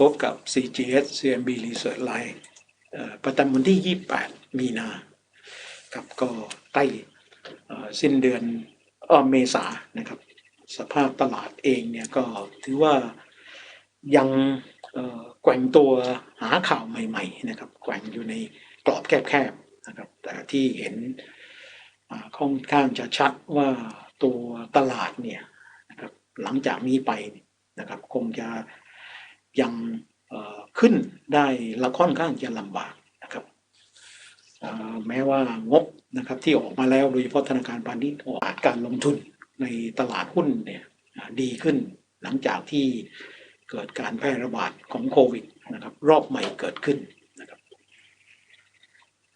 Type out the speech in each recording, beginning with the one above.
พบกับ CGS CMB Research Line ประจำวันที่ 28 มีนาครับก็ใกล้สิ้นเดือนเมษานะครับ สภาพตลาดเองเนี่ยก็ถือว่ายังแกว่งตัวหาข่าวใหม่ ๆ นะครับ แกว่งอยู่ในกรอบแคบๆนะครับ แต่ที่เห็นค่อนข้างจะชัดว่าตัวตลาดเนี่ยนะครับหลังจากนี้ไปนะครับคงจะ ยังขึ้นได้ละค่อนข้างจะลำบากนะครับแม้ว่างบนะครับที่ออกมาแล้วโดยเฉพาะธนาคารพาณิชย์ออกการลงทุนในตลาดหุ้นเนี่ยดีขึ้นหลังจากที่เกิดการแพร่ระบาดของโควิดนะครับรอบใหม่เกิดขึ้นนะครับ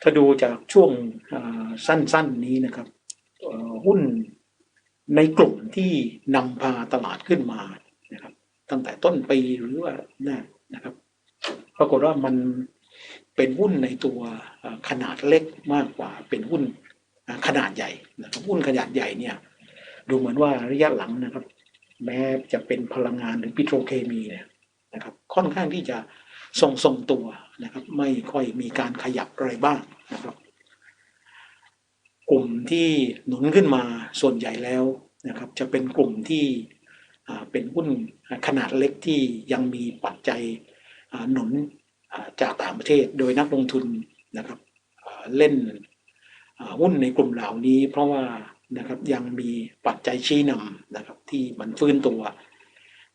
ถ้าดูจากช่วงสั้นๆนี้นะครับหุ้นในกลุ่มที่นำพาตลาดขึ้นมา ตั้งแต่ต้นปีหรือว่านะนะครับ ปรากฏว่ามันเป็นหุ้นในตัวขนาดเล็กมากกว่าเป็นหุ้นขนาดใหญ่นะครับหุ้นขนาดใหญ่เนี่ย ดูเหมือนว่าระยะหลังนะครับ แม้จะเป็นพลังงานหรือปิโตรเคมีเนี่ยนะครับ ค่อนข้างที่จะทรงทรงตัวนะครับ ไม่ค่อยมีการขยับอะไรบ้างนะครับ กลุ่มที่หนุนขึ้นมาส่วนใหญ่แล้วนะครับ จะเป็นกลุ่มที่ เป็นหุ้นขนาดเล็กที่ยังมีปัจจัยหนุนจากต่างประเทศโดยนักลงทุนนะครับเล่นหุ้นในกลุ่มเหล่านี้ เพราะว่านะครับยังมีปัจจัยชี้นำนะครับที่มันฟื้นตัว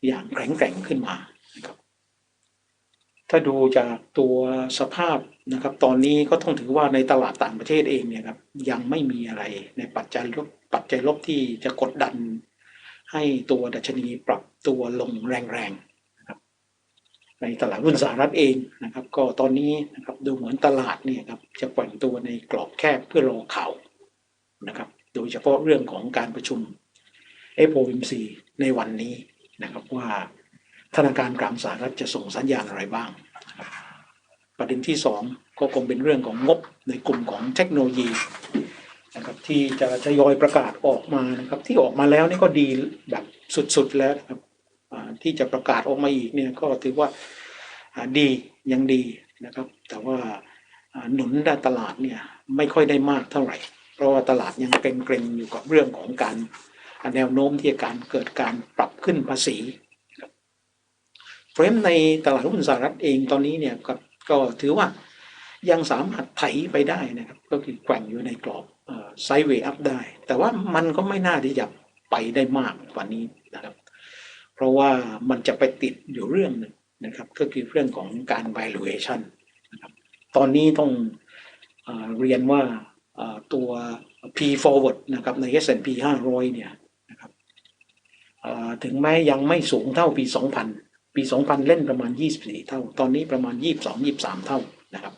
อย่างแข็งแกร่งขึ้นมานะครับถ้าดูจากตัวสภาพนะครับ ตอนนี้ก็ต้องถือว่าในตลาดต่างประเทศเองเนี่ยครับยังไม่มีอะไรในปัจจัยลบปัจจัยลบที่จะกดดัน ให้ตัวดัชนีปรับตัวลงแรงๆนะครับในตลาดหุ้นสหรัฐเองนะครับ ก็ตอนนี้นะครับดูเหมือนตลาดเนี่ยครับจะแกว่งตัวในกรอบแคบเพื่อรอข่าวนะครับ โดยเฉพาะเรื่องของการประชุม FOMC ในวันนี้นะครับว่าธนาคารกลางสหรัฐจะส่งสัญญาณอะไรบ้าง ประเด็นที่สองก็คงเป็นเรื่องของงบในกลุ่มของเทคโนโลยี นะครับที่จะทยอยประกาศออกมานะครับ ที่ออกมาแล้วนี่ก็ดีแบบสุดๆแล้วนะครับที่จะประกาศออกมาอีกเนี่ยก็ถือว่าดียังดีนะครับ แต่ว่าหนุนด้านตลาดเนี่ยไม่ค่อยได้มากเท่าไหร่ เพราะว่าตลาดยังเกรงๆอยู่กับเรื่องของการแนวโน้มที่การเกิดการปรับขึ้นภาษีเฟรมในตลาดหุ้นสหรัฐเองตอนนี้เนี่ยก็ก็ถือว่ายังสามารถไถไปได้นะครับ ก็คือแกว่งอยู่ในกรอบ ไซด์เวย์อัพได้ แต่ว่ามันก็ไม่น่าที่จะไปได้มากกว่านี้นะครับ เพราะว่ามันจะไปติดอยู่เรื่องหนึ่งนะครับ ก็คือเรื่องของการ valuation นะครับตอนนี้ต้องเอเรียนว่าตัว P forward นะครับใน S&P 500 เนี่ยนะครับถึงแม้ยังไม่สูงเท่าปี 2000 ปี 2000 เล่นประมาณ 24 เท่า ตอนนี้ประมาณ 22 23 เท่านะครับ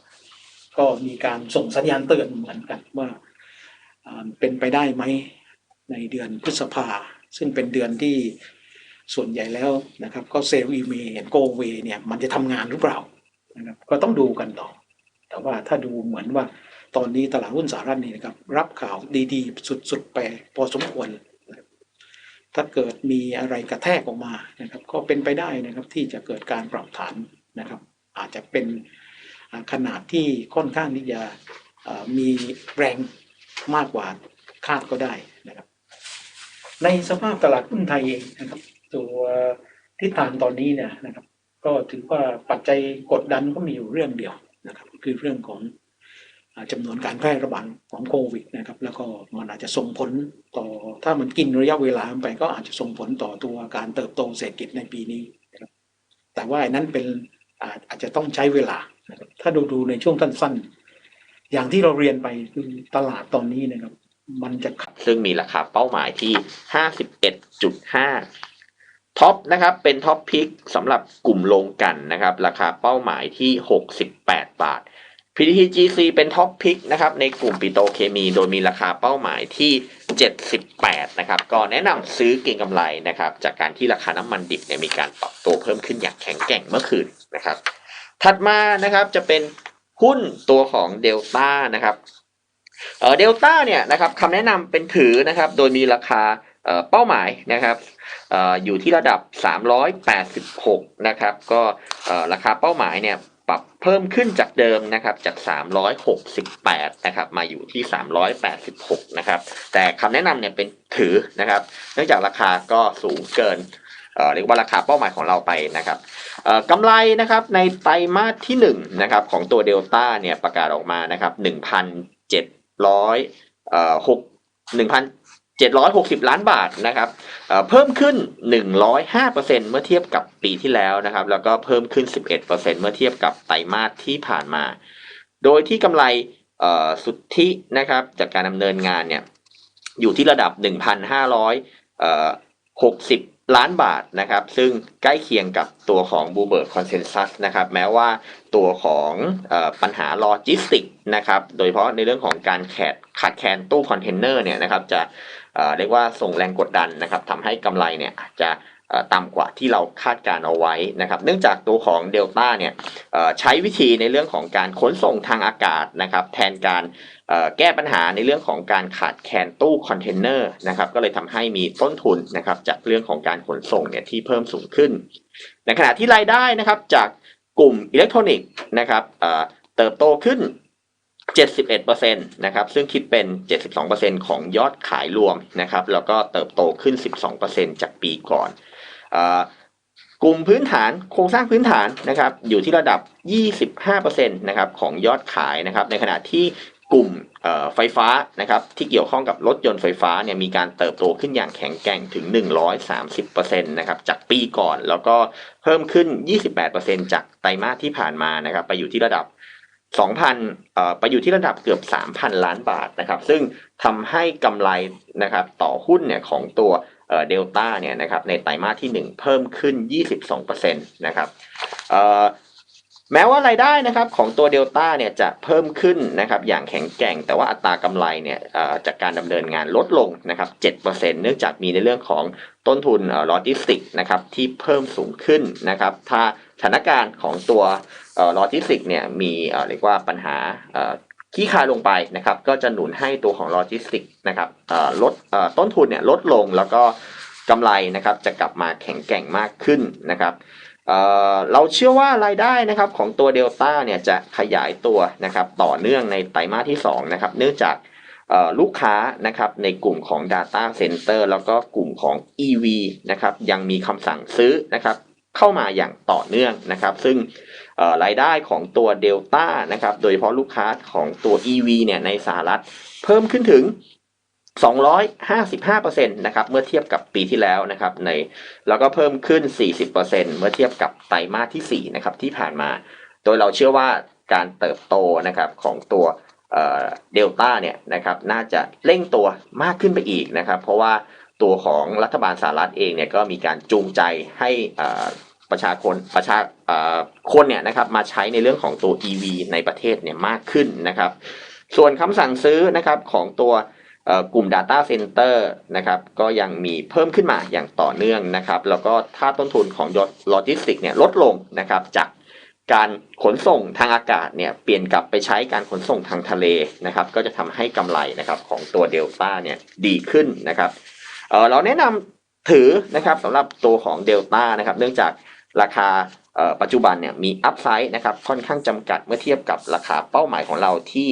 ก็มีการส่งสัญญาณเตือนเหมือนกันว่า เป็นไปได้ไหมในเดือนพฤษภา ซึ่งเป็นเดือนที่ส่วนใหญ่แล้วนะครับ ก็เซลล์อีเมลโกเวเนี่ยมันจะทำงานหรือเปล่านะครับก็ต้องดูกันต่อ แต่ว่าถ้าดูเหมือนว่าตอนนี้ตลาดหุ้นสหรัฐนี่นะครับ รับข่าวดีๆ สุดๆไปพอสมควร ถ้าเกิดมีอะไรกระแทกออกมานะครับ ก็เป็นไปได้นะครับที่จะเกิดการปรับฐานนะครับ อาจจะเป็นขนาดที่ค่อนข้างที่จะมีแรง มากกว่าคาดก็ได้นะครับ ในสภาพตลาดหุ้นไทยเองนะครับ ตัวทิศทางตอนนี้เนี่ยนะครับ ก็ถือว่าปัจจัยกดดันก็มีอยู่เรื่องเดียวนะครับ คือเรื่องของอ่าจำนวนการแพร่ระบาดของโควิดนะครับ แล้วก็มันอาจจะส่งผลต่อถ้ามันกินระยะเวลาไป ก็อาจจะส่งผลต่อตัวการเติบโตเศรษฐกิจในปีนี้นะครับแต่ว่านั้นเป็นอาอาจจะต้องใช้เวลานะครับถ้าดูดูในช่วงสั้นๆ อย่างที่เราเรียนไปคือตลาดตอนนี้นะครับ มันจะซึ่งมีราคาเป้าหมายที่ 51.5 ท็อปนะครับเป็นท็อปพิกสำหรับกลุ่มโรงกันนะครับ ราคาเป้าหมายที่ 68 บาท PTTGC เป็นท็อปพิกนะครับในกลุ่มปิโตเคมีโดยมีราคาเป้าหมายที่ 78 นะครับ ก็แนะนำซื้อเก็งกำไรนะครับ จากการที่ราคาน้ำมันดิบเนี่ยมีการปรับตัวเพิ่มขึ้นอย่างแข็งแกร่งเมื่อคืนนะครับ ถัดมานะครับจะเป็น หุ้นตัวของเดลต้านะครับเดลต้าเนี่ยนะครับคำแนะนำเป็นถือนะครับ โดยมีราคาเป้าหมายนะครับออยู่ที่ระดับ 386 นะครับ ก็ราคาเป้าหมายเนี่ยปรับเพิ่มขึ้นจากเดิมนะครับจาก 368 นะครับ มาอยู่ที่ 386 นะครับ แต่คำแนะนำเนี่ยเป็นถือนะครับ เนื่องจากราคาก็สูงเกิน เอ่อเรียกว่าราคาเป้าหมายของเราไปนะครับเอ่อกำไรนะครับในไตรมาสที่1นะครับของตัวเดลต้าเนี่ยประกาศออกมานะครับ1,700เอ่อ6 1,760 ล้านบาทนะครับเอ่อเพิ่มขึ้น 105%เมื่อเทียบกับปีที่แล้วนะครับ แล้วก็เพิ่มขึ้น 11%เมื่อเทียบกับไตรมาสที่ผ่านมา โดยที่กำไรเอ่อสุทธินะครับจากการดำเนินงานเนี่ยอยู่ที่ระดับ 1,500เอ่อ60 ล้านบาทนะครับ ซึ่งใกล้เคียงกับตัวของ b ูเบิร์ Consensus นะครับ แม้ว่าตัวของอปัญหาโลจิสติกนะครับ โดยเฉพาะในเรื่องของการแขดขาดแคลนตู้คอนเทนเนอร์เนี่ยนะครับ จะเรียกว่าส่งแรงกดดันนะครับทำให้กำไรเนี่ยจะ ต่ำกว่าที่เราคาดการเอาไว้นะครับ เนื่องจากตัวของเดลต้าเนี่ยใช้วิธีในเรื่องของการขนส่งทางอากาศนะครับ แทนการแก้ปัญหาในเรื่องของการขาดแคลนตู้คอนเทนเนอร์นะครับ ก็เลยทำให้มีต้นทุนนะครับจากเรื่องของการขนส่งเนี่ยที่เพิ่มสูงขึ้น ในขณะที่รายได้นะครับจากกลุ่มอิเล็กทรอนิกส์นะครับเติบโตขึ้น 71%นะครับ ซึ่งคิดเป็น 72%ของยอดขายรวมนะครับ แล้วก็เติบโตขึ้น 12%จากปีก่อน กลุ่มพื้นฐานโครงสร้างพื้นฐานนะครับอยู่ที่ระดับ 25%นะครับของยอดขายนะครับในขณะที่กลุ่มไฟฟ้านะครับที่เกี่ยวข้องกับรถยนต์ไฟฟ้าเนี่ยมีการเติบโตขึ้นอย่างแข็งแกร่งถึง 130%นะครับจากปีก่อนแล้วก็เพิ่มขึ้น 28%จากไตรมาสที่ผ่านมานะครับไปอยู่ที่ระดับ 2,000เอ่อไปอยู่ที่ระดับเกือบ 3,000 ล้านบาทนะครับซึ่งทำให้กำไรนะครับต่อหุ้นเนี่ยของตัว เดลต้าเนี่ยนะครับในไตรมาสที่ 1 เพิ่มขึ้น 22%นะครับแม้ว่ารายได้นะครับของตัวเดลต้าเนี่ยจะเพิ่มขึ้นนะครับอย่างแข็งแกร่ง แต่ว่าอัตรากำไรเนี่ยจากการดำเนินงานลดลงนะครับ7%เนื่องจากมีในเรื่องของต้นทุนโลจิสติกนะครับที่เพิ่มสูงขึ้นนะครับถ้าสถานการณ์ของตัวโลจิสติกเนี่ยมีเรียกว่าปัญหา ขี้คายลงไปนะครับ ก็จะหนุนให้ตัวของโลจิสติกนะครับลดต้นทุนเนี่ยลดลงแล้วก็กำไรนะครับจะกลับมาแข็งแกร่งมากขึ้นนะครับเเราเชื่อว่ารายได้นะครับของตัวเดลต้าเนี่ยจะขยายตัวนะครับต่อเนื่องในไตรมาสที่2นะครับเนื่องจากลูกค้านะครับในกลุ่มของ Data Center แล้วก็กลุ่มของ EV นะครับยังมีคำสั่งซื้อนะครับเข้ามาอย่างต่อเนื่องนะครับ ซึ่ง รายได้ของตัว Delta นะครับ โดยเฉพาะลูกค้าของตัว EV เนี่ยในสหรัฐเพิ่มขึ้นถึง 255%นะครับ เมื่อเทียบกับปีที่แล้วนะครับในแล้วก็เพิ่มขึ้น 40%เมื่อเทียบกับไตรมาสที่ 4 นะครับที่ผ่านมา โดยเราเชื่อว่าการเติบโตนะครับของตัวเดลต้าเนี่ยนะครับน่าจะเร่งตัวมากขึ้นไปอีกนะครับ เพราะว่าตัวของรัฐบาลสหรัฐเองเนี่ยก็มีการจูงใจให้อ่า ประชาชนประชาคนเนี่ยนะครับมาใช้ในเรื่องของตัว EV ในประเทศเนี่ยมากขึ้นนะครับ ส่วนคำสั่งซื้อนะครับของตัวกลุ่ม Data Center นะครับก็ยังมีเพิ่มขึ้นมาอย่างต่อเนื่องนะครับ แล้วก็ถ้าต้นทุนของโลจิสติกเนี่ยลดลงนะครับจากการขนส่งทางอากาศเนี่ยเปลี่ยนกลับไปใช้การขนส่งทางทะเลนะครับ ก็จะทำให้กำไรนะครับของตัวเดลต้าเนี่ยดีขึ้นนะครับเเราแนะนำถือนะครับสำหรับตัวของเดลต้านะครับ เนื่องจาก ราคาปัจจุบันเนี่ยมีอัพไซด์นะครับค่อนข้างจำกัดเมื่อเทียบกับราคาเป้าหมายของเราที่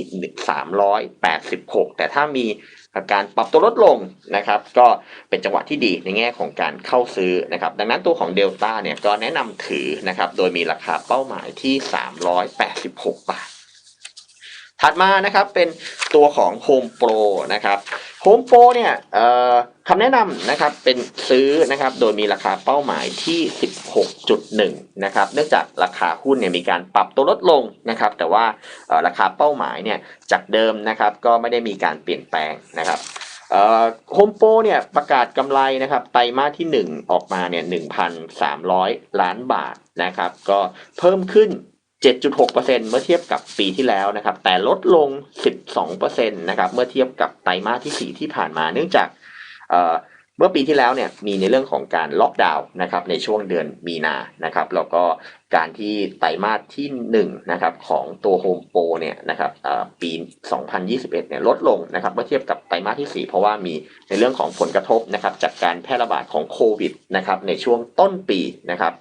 386 แต่ถ้ามีการปรับตัวลดลงนะครับก็เป็นจังหวะที่ดีในแง่ของการเข้าซื้อนะครับดังนั้นตัวของเดลต้าเนี่ยก็แนะนำถือนะครับโดยมีราคาเป้าหมายที่ 386 บาท ถัดมานะครับเป็นตัวของ Home Pro นะครับ Home Pro เนี่ยคำแนะนำนะครับเป็นซื้อนะครับโดยมีราคาเป้าหมายที่ 16.1 นะครับเนื่องจากราคาหุ้นเนี่ยมีการปรับตัวลดลงนะครับแต่ว่าราคาเป้าหมายเนี่ยจากเดิมนะครับก็ไม่ได้มีการเปลี่ยนแปลงนะครับโฮมโปรเนี่ยประกาศกำไรนะครับไตรมาสที่ 1 ออกมาเนี่ย1,300 ล้านบาทนะครับก็เพิ่มขึ้น 7.6%เมื่อเทียบกับปีที่แล้วนะครับ แต่ลดลง 12%นะครับเมื่อเทียบกับไตรมาสที่ 4 ที่ผ่านมา เนื่องจากเเมื่อปีที่แล้วเนี่ยมีในเรื่องของการล็อกดาวน์นะครับในช่วงเดือนมีนานะครับแล้วก็การที่ไตรมาสที่1นะครับของตัวโฮมโปรเนี่ยนะครับเอ่อปี 2021 เนี่ยลดลงนะครับเมื่อเทียบกับไตรมาสที่ 4 เพราะว่ามีในเรื่องของผลกระทบนะครับจากการแพร่ระบาดของโควิดนะครับในช่วงต้นปีนะครับ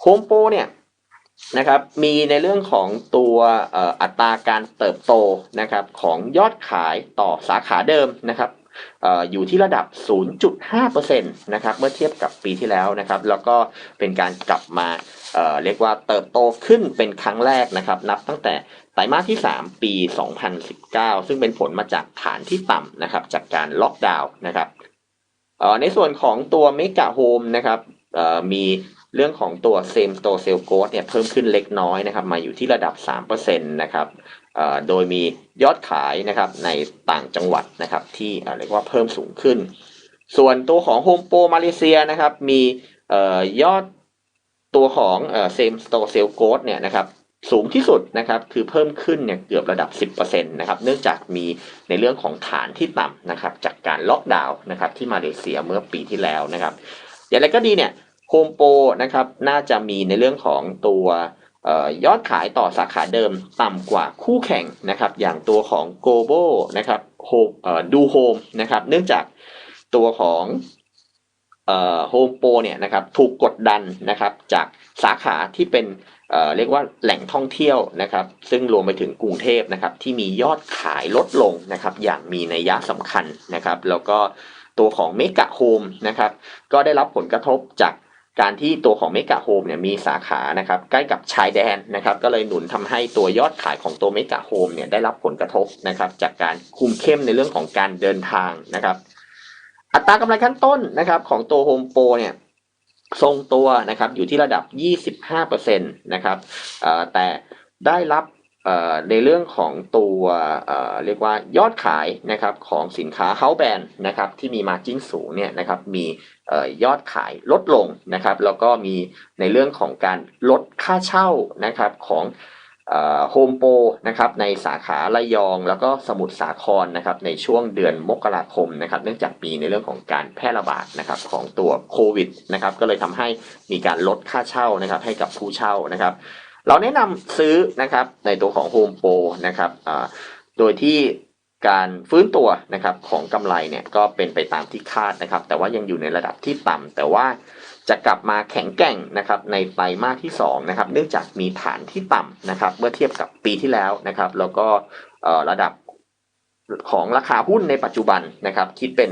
โฮมโปรเนี่ย นะครับมีในเรื่องของตัวอัตราการเติบโตนะครับของยอดขายต่อสาขาเดิมนะครับอยู่ที่ระดับ 0.5%นะครับเมื่อเทียบกับปีที่แล้วนะครับ แล้วก็เป็นการกลับมาเเรียกว่าเติบโตขึ้นเป็นครั้งแรกนะครับ นับตั้งแต่ไตรมาสที่ 3 ปี 2019 ซึ่งเป็นผลมาจากฐานที่ต่ำนะครับ จากการล็อกดาวน์นะครับในส่วนของตัวเมกะโฮมนะครับมี เรื่องของตัวเซมโตเซลโกสเนี่ยเพิ่มขึ้นเล็กน้อยนะครับ มาอยู่ที่ระดับ 3%นะครับโดยมียอดขายนะครับในต่างจังหวัดนะครับที่เอ่อเรียกว่าเพิ่มสูงขึ้น ส่วนตัวของโฮมโปรมาเลเซียนะครับมียอดตัวของเซมสโตเซลโกสเนี่ยนะครับสูงที่สุดนะครับคือเพิ่มขึ้นเนี่ยเกือบระดับ 10%นะครับเนื่องจากมีในเรื่องของฐานที่ต่ำนะครับจากการล็อกดาวน์นะครับที่มาเลเซียเมื่อปีที่แล้วนะครับอย่างไรก็ดีเนี่ย โฮมโปรนะครับน่าจะมีในเรื่องของตัวออยอดขายต่อสาขาเดิมต่ำกว่าคู่แข่งนะครับ อย่างตัวของ g o b o นะครับโฮเอ่อดูโฮมนะครับ เนื่องจากตัวของโฮมโปรเนี่ยนะครับถูกกดดันนะครับจากสาขาที่เป็นเเรียกว่าแหล่งท่องเที่ยวนะครับ ซึ่งรวมไปถึงกรุงเทพนะครับ ที่มียอดขายลดลงนะครับ อย่างมีนัยยะสำคัญนะครับ แล้วก็ตัวของเมกะโฮมนะครับ ก็ได้รับผลกระทบจาก การที่ตัวของเมกะโฮมเนี่ยมีสาขานะครับใกล้กับชายแดนนะครับก็เลยหนุนทำให้ตัวยอดขายของตัวเมกะโฮมเนี่ยได้รับผลกระทบนะครับจากการคุมเข้มในเรื่องของการเดินทางนะครับ อัตรากำไรขั้นต้นนะครับของตัวโฮมโปรเนี่ยทรงตัวนะครับอยู่ที่ระดับ 25%นะครับแต่ได้รับ ในเรื่องของตัวเเรียกว่ายอดขายนะครับของสินค้าเฮาแบรนด์นะครับที่มีมาจิ้งสูงเนี่ยนะครับมียอดขายลดลงนะครับแล้วก็มีในเรื่องของการลดค่าเช่านะครับของโฮมโปรนะครับในสาขาระยองแล้วก็สมุทรสาครนะครับในช่วงเดือนมกราคมนะครับเนื่องจากมีในเรื่องของการแพร่ระบาดนะครับของตัวโควิดนะครับก็เลยทำให้มีการลดค่าเช่านะครับให้กับผู้เช่านะครับ เราแนะนำซื้อนะครับในตัวของ Home Pro นะครับโดยที่การฟื้นตัวนะครับของกำไรเนี่ยก็เป็นไปตามที่คาดนะครับ แต่ว่ายังอยู่ในระดับที่ต่ำแต่ว่าจะกลับมาแข็งแกร่งนะครับในไตรมาสที่2นะครับเนื่องจากมีฐานที่ต่ำนะครับเมื่อเทียบกับปีที่แล้วนะครับ แล้วก็ระดับของราคาหุ้นในปัจจุบันนะครับ คิดเป็น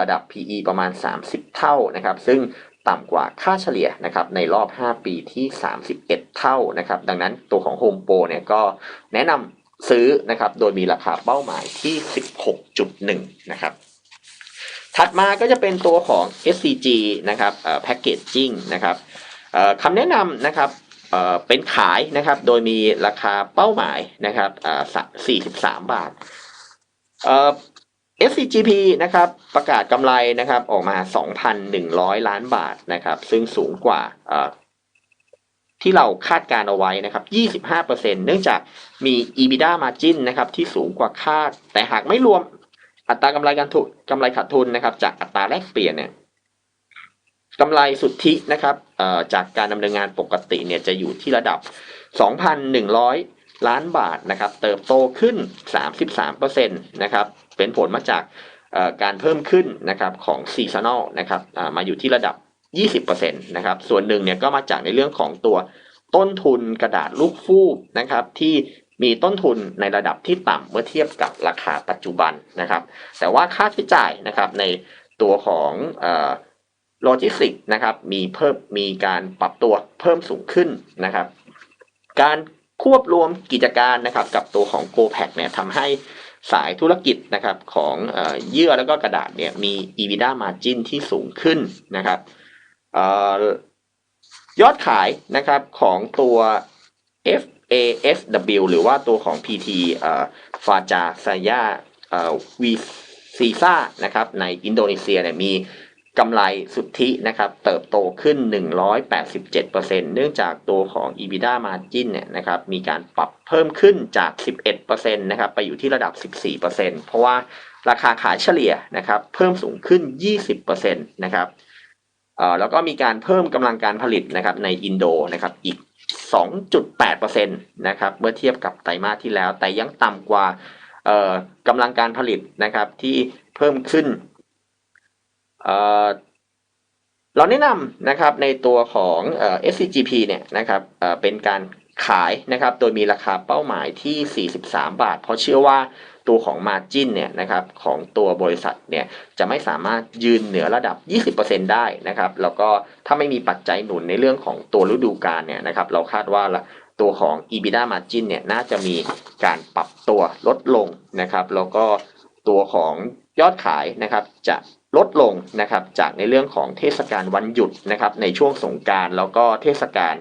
ระดับ PE ประมาณ 30 เท่านะครับ ซึ่ง ต่ำกว่าค่าเฉลี่ยนะครับในรอบ 5 ปีที่ 31 เท่านะครับ ดังนั้นตัวของ Home Pro เนี่ยก็แนะนำซื้อนะครับโดยมีราคาเป้าหมายที่ 16.1 นะครับถัดมาก็จะเป็นตัวของ SCG นะครับเอ่อ Packaging นะครับคำแนะนำนะครับเป็นขายนะครับโดยมีราคาเป้าหมายนะครับเอ่อ43 บาท SCGP นะครับประกาศกำไรนะครับออกมา 2,100 ล้านบาทนะครับ ซึ่งสูงกว่าที่เราคาดการเอาไว้นะครับ 25%เนื่องจากมี EBITDA margin นะครับที่สูงกว่าคาด แต่หากไม่รวมอัตรากำไรการทุนกำไรขาดทุนนะครับ จากอัตราแลกเปลี่ยนเนี่ยกำไรสุทธินะครับจากการดำเนินงานปกติเนี่ยจะอยู่ที่ระดับ 2,100 ล้านบาทนะครับ เติบโตขึ้น 33%นะครับ เป็นผลมาจากการเพิ่มขึ้นนะครับของซีซันอลนะครับมาอยู่ที่ระดับ 20%นะครับส่วนหนึ่งเนี่ยก็มาจากในเรื่องของตัวต้นทุนกระดาษลูกฟูกนะครับที่มีต้นทุนในระดับที่ต่ำเมื่อเทียบกับราคาปัจจุบันนะครับ แต่ว่าค่าใช้จ่ายนะครับในตัวของโลจิสติกนะครับมีเพิ่มมีการปรับตัวเพิ่มสูงขึ้นนะครับ การควบรวมกิจการนะครับกับตัวของ g o p a c เนี่ยทำให้ สายธุรกิจนะครับของเยื่อแล้วก็กระดาษเนี่ยมี EBITDA margin ที่สูงขึ้นนะครับออยอดขายนะครับของตัว FASW หรือว่าตัวของ PT ฟาจาซายาวีซีซ่านะครับในอินโดนีเซียเนี่ยมี กำไรสุทธินะครับเติบโตขึ้น 187%เนื่องจากตัวของ EBITDA margin เนี่ยนะครับมีการปรับเพิ่มขึ้นจาก 11%นะครับไปอยู่ที่ระดับ 14%เพราะว่าราคาขายเฉลี่ยนะครับเพิ่มสูงขึ้น 20%นะครับแล้วก็มีการเพิ่มกำลังการผลิตนะครับในอินโดนะครับอีก 2.8%นะครับเมื่อเทียบกับไตรมาสที่แล้ว แต่ยังต่ำกว่ากำลังการผลิตนะครับที่เพิ่มขึ้น เราแนะนำนะครับในตัวของ SCGP เนี่ยนะครับเป็นการขายนะครับโดยมีราคาเป้าหมายที่ 43 บาท เพราะเชื่อว่าตัวของ Margin เนี่ยนะครับของตัวบริษัทเนี่ยจะไม่สามารถยืนเหนือระดับ 20%ได้นะครับแล้วก็ถ้าไม่มีปัจจัยหนุนในเรื่องของตัวฤดูกาลเนี่ยนะครับเราคาดว่าตัวของ EBITDA Margin เนี่ยน่าจะมีการปรับตัวลดลงนะครับแล้วก็ตัวของยอดขายนะครับจะ ลดลงนะครับจากในเรื่องของเทศกาลวันหยุดนะครับในช่วงสงการแล้วก็เทศกาล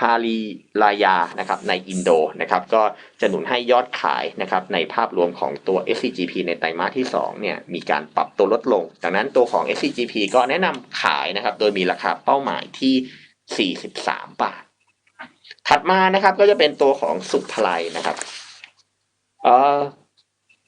ฮารีลายานะครับในอินโดนะครับก็จะหนุนให้ยอดขายนะครับในภาพรวมของตัว SCGP ในไตรมาสที่2เนี่ยมีการปรับตัวลดลง ดังนั้นตัวของ SCGP ก็แนะนำขายนะครับโดยมีราคาเป้าหมายที่ 43 บาท ถัดมานะครับก็จะเป็นตัวของสุภไลนะครับเ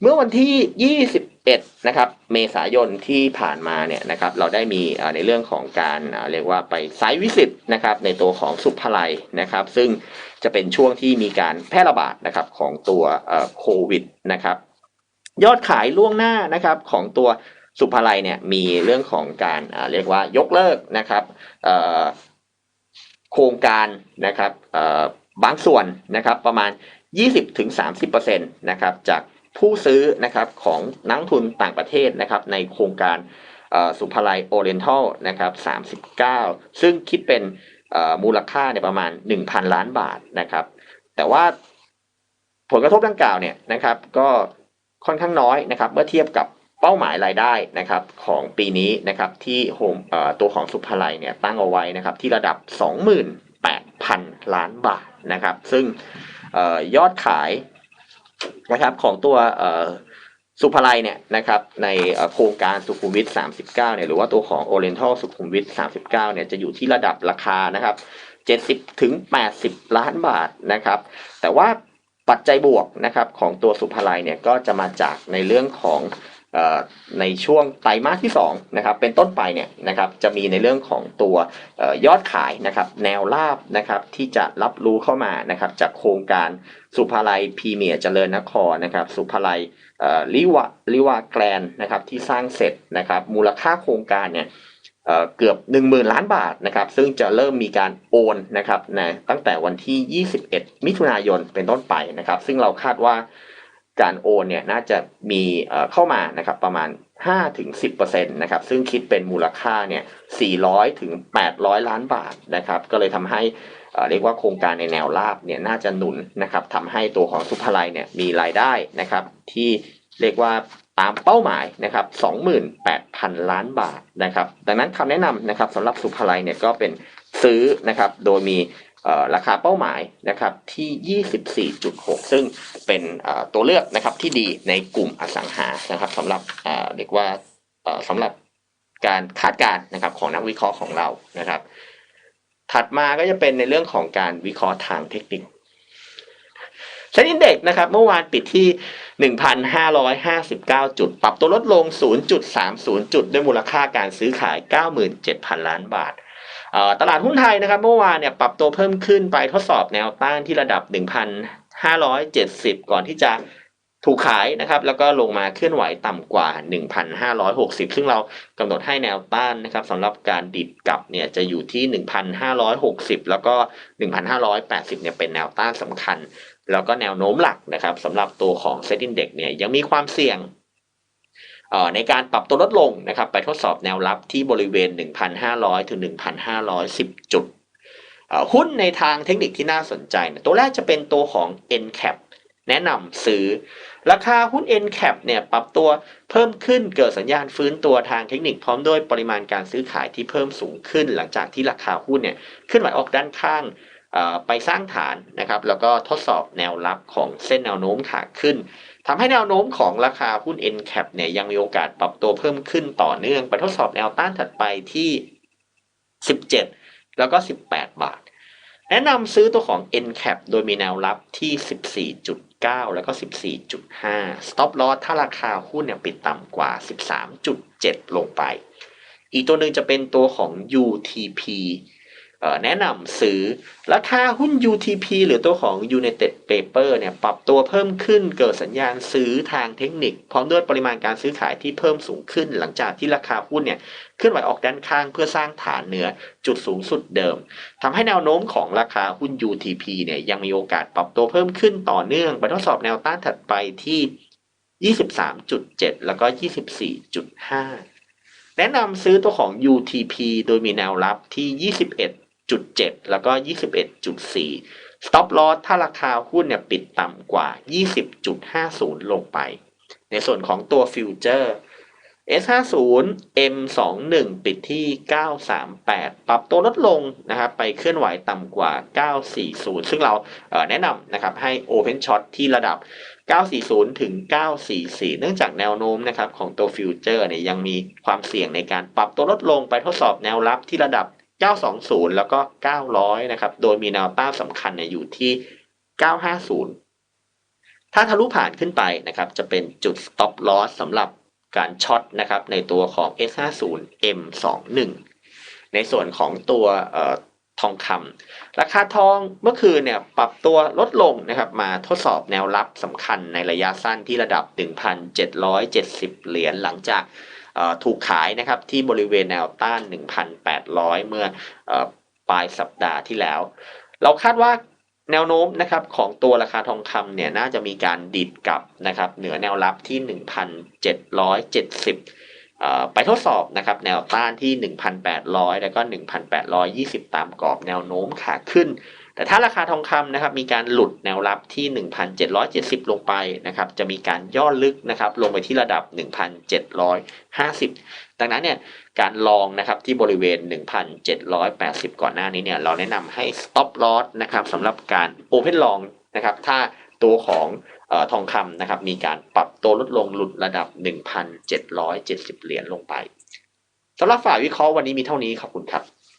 เมื่อวันที่ 20 21นะครับเมษายนที่ผ่านมาเนี่ยนะครับเราได้มีในเรื่องของการเรียกว่าไปไซต์วิสิตนะครับในตัวของสุภไลนะครับ ซึ่งจะเป็นช่วงที่มีการแพร่ระบาดนะครับของตัวโควิดนะครับยอดขายล่วงหน้านะครับของตัวสุภาลัยเนี่ยมีเรื่องของการเรียกว่ายกเลิกนะครับโครงการนะครับบางส่วนนะครับประมาณ 20-30%นะครับจาก ผู้ซื้อนะครับของนักทุนต่างประเทศนะครับในโครงการสุภาลัยโอเรนทัลนะครับ39 ซึ่งคิดเป็นมูลค่าเนี่ยประมาณ 1,000 ล้านบาทนะครับ แต่ว่าผลกระทบดังกล่าวเนี่ยนะครับ ก็ค่อนข้างน้อยนะครับ เมื่อเทียบกับเป้าหมายรายได้นะครับของปีนี้นะครับที่โฮมตัวของสุภาลัยเนี่ยตั้งเอาไว้นะครับที่ระดับ 28,000 ล้านบาทนะครับ ซึ่งออยอดขาย นะครับของตัวสุภาลัยเนี่ยนะครับในโครงการสุขุมวิท 39 เนี่ยหรือว่าตัวของ Oriental สุขุมวิท 39 เนี่ยจะอยู่ที่ระดับราคานะครับ 70 ถึง 80 ล้านบาทนะครับ แต่ว่าปัจจัยบวกนะครับของตัวสุภาลัยเนี่ยก็จะมาจากในเรื่องของ ในช่วงไตรมาสที่2นะครับเป็นต้นไปเนี่ยนะครับจะมีในเรื่องของตัวออยอดขายนะครับแนวราบนะครับที่จะรับรู้เข้ามานะครับจากโครงการสุภาลัยพรีเมียร์เจริญนครนะครับสุภาลัยลิวะลิวาแกรนนะครับที่สร้างเสร็จนะครับมูลค่าโครงการเนี่ยเอ่อเกือบ 10,000 ล้านบาทนะครับซึ่งจะเริ่มมีการโอนนะครับนะตั้งแต่วันที่ 21 มิถุนายนเป็นต้นไปนะครับ ซึ่งเราคาดว่า การโอนเนี่ยน่าจะมีเข้ามานะครับประมาณ 5-10%นะครับซึ่งคิดเป็นมูลค่าเนี่ย 400ถึง800 ล้านบาทนะครับก็เลยทำให้เรียกว่าโครงการในแนวราบเนี่ยน่าจะหนุนนะครับทำให้ตัวของสุภาลัยเนี่ยมีรายได้นะครับที่เรียกว่าตามเป้าหมายนะครับ28,000 ล้านบาทนะครับดังนั้นคำแนะนำนะครับสำหรับสุภาลัยเนี่ยก็เป็นซื้อนะครับโดยมี ราคาเป้าหมายนะครับที่ 24.6 ซึ่งเป็นตัวเลือกนะครับที่ดีในกลุ่มอสังหานะครับสำหรับเรียกว่าสำหรับการคาดการณ์นะครับของนักวิเคราะห์ของเรานะครับ ถัดมาก็จะเป็นในเรื่องของการวิเคราะห์ทางเทคนิคเซ็นอินเด็กนะครับเมื่อวานปิดที่ 1,559 จุด ปรับตัวลดลง 0.30 จุด ด้วยมูลค่าการซื้อขาย 97,000 ล้านบาท ตลาดหุ้นไทยนะครับเมื่อวานเนี่ยปรับตัวเพิ่มขึ้นไปทดสอบแนวต้านที่ระดับ 1,570 ก่อนที่จะถูกขายนะครับแล้วก็ลงมาเคลื่อนไหวต่ำกว่า 1,560 ซึ่งเรากำหนดให้แนวต้านนะครับสำหรับการดิดกลับเนี่ยจะอยู่ที่ 1,560 แล้วก็ 1,580 เนี่ยเป็นแนวต้านสำคัญ แล้วก็แนวโน้มหลักนะครับสำหรับตัวของ Set Index เนี่ยยังมีความเสี่ยง ในการปรับตัวลดลงนะครับไปทดสอบแนวรับที่บริเวณ 1,500 ถึง 1,510 จุดเอ่อหุ้นในทางเทคนิคที่น่าสนใจนี่ยตัวแรกจะเป็นตัวของ NCAP แนะนำซื้อ ราคาหุ้น NCAP เนี่ยปรับตัวเพิ่มขึ้นเกิดสัญญาณฟื้นตัวทางเทคนิคพร้อมด้วยปริมาณการซื้อขายที่เพิ่มสูงขึ้น หลังจากที่ราคาหุ้นเนี่ยขึ้นไหวออกด้านข้างไปสร้างฐานนะครับแล้วก็ทดสอบแนวรับของเส้นแนวโน้มขาขึ้น ทำให้แนวโน้มของราคาหุ้น NCAP เนี่ยยังมีโอกาสปรับตัวเพิ่มขึ้นต่อเนื่อง ไปทดสอบแนวต้านถัดไปที่ 17 แล้วก็ 18 บาท แนะนำซื้อตัวของ NCAP โดยมีแนวรับที่ 14.9 แล้วก็ 14.5 stop loss ถ้าราคาหุ้นเนี่ยปิดต่ำกว่า 13.7 ลงไป อีกตัวหนึ่งจะเป็นตัวของ UTP แนะนำซื้อราคาหุ้น UTP หรือตัวของ United Paper เนี่ยปรับตัวเพิ่มขึ้นเกิดสัญญาณซื้อทางเทคนิค พร้อมด้วยปริมาณการซื้อขายที่เพิ่มสูงขึ้น หลังจากที่ราคาหุ้นเนี่ยเคลื่อนไหวออกด้านข้างเพื่อสร้างฐานเหนือจุดสูงสุดเดิมทำให้แนวโน้มของราคาหุ้น UTP เนี่ยยังมีโอกาสปรับตัวเพิ่มขึ้นต่อเนื่องไปทดสอบแนวต้านถัดไปที่ 23.7 แล้วก็ 24.5 แนะนำซื้อตัวของ UTP โดยมีแนวรับที่ 21.7 แล้วก็ 21.4 stop loss ถ้าราคาหุ้นเนี่ยปิดต่ำกว่า 20.50 ลงไป ในส่วนของตัวฟิวเจอร์ S50 M21 ปิดที่ 938 ปรับตัวลดลงนะครับไปเคลื่อนไหวต่ำกว่า 940 ซึ่งเราเแนะนำนะครับให้ Open Shot ที่ระดับ 940 ถึง 944 เนื่องจากแนวโน้มนะครับของตัวฟิวเจอร์เนี่ยยังมีความเสี่ยงในการปรับตัวลดลงไปทดสอบแนวรับที่ระดับ 920 แล้วก็ 900 นะครับ โดยมีแนวต้านสำคัญเนี่ยอยู่ที่ 950 ถ้าทะลุผ่านขึ้นไปนะครับ จะเป็นจุด stop loss สำหรับการช็อตนะครับในตัวของ S50 M21 ในส่วนของตัวออทองคำราคาทองเมื่อคืนเนี่ยปรับตัวลดลงนะครับมาทดสอบแนวรับสำคัญในระยะสั้นที่ระดับ 1,770 เหรียญหลังจาก ถูกขายนะครับที่บริเวณแนวต้าน 1,800 เมื่ออปลายสัปดาห์ที่แล้ว เราคาดว่าแนวโน้มนะครับของตัวราคาทองคำเนี่ยน่าจะมีการดิดกลับนะครับเหนือแนวรับที่ 1,770 ไปทดสอบนะครับแนวต้านที่ 1,800 แล้วก็ 1,820 ตามกรอบแนวโน้มขาขึ้น แต่ถ้าราคาทองคำนะครับมีการหลุดแนวรับที่ 1,770 ลงไปนะครับจะมีการย่อลึกนะครับลงไปที่ระดับ 1,750 ดังนั้นเนี่ยการลองนะครับที่บริเวณ 1,780 ก่อนหน้านี้เนี่ยเราแนะนำให้ stop loss นะครับสำหรับการ open long นะครับถ้าตัวของออทองคำนะครับมีการปรับตัวลดลงหลุดระดับ 1,770 เหรียญลงไปสำหรับฝ่ายวิเคราะห์วันนี้มีเท่านี้ขอบคุณครับ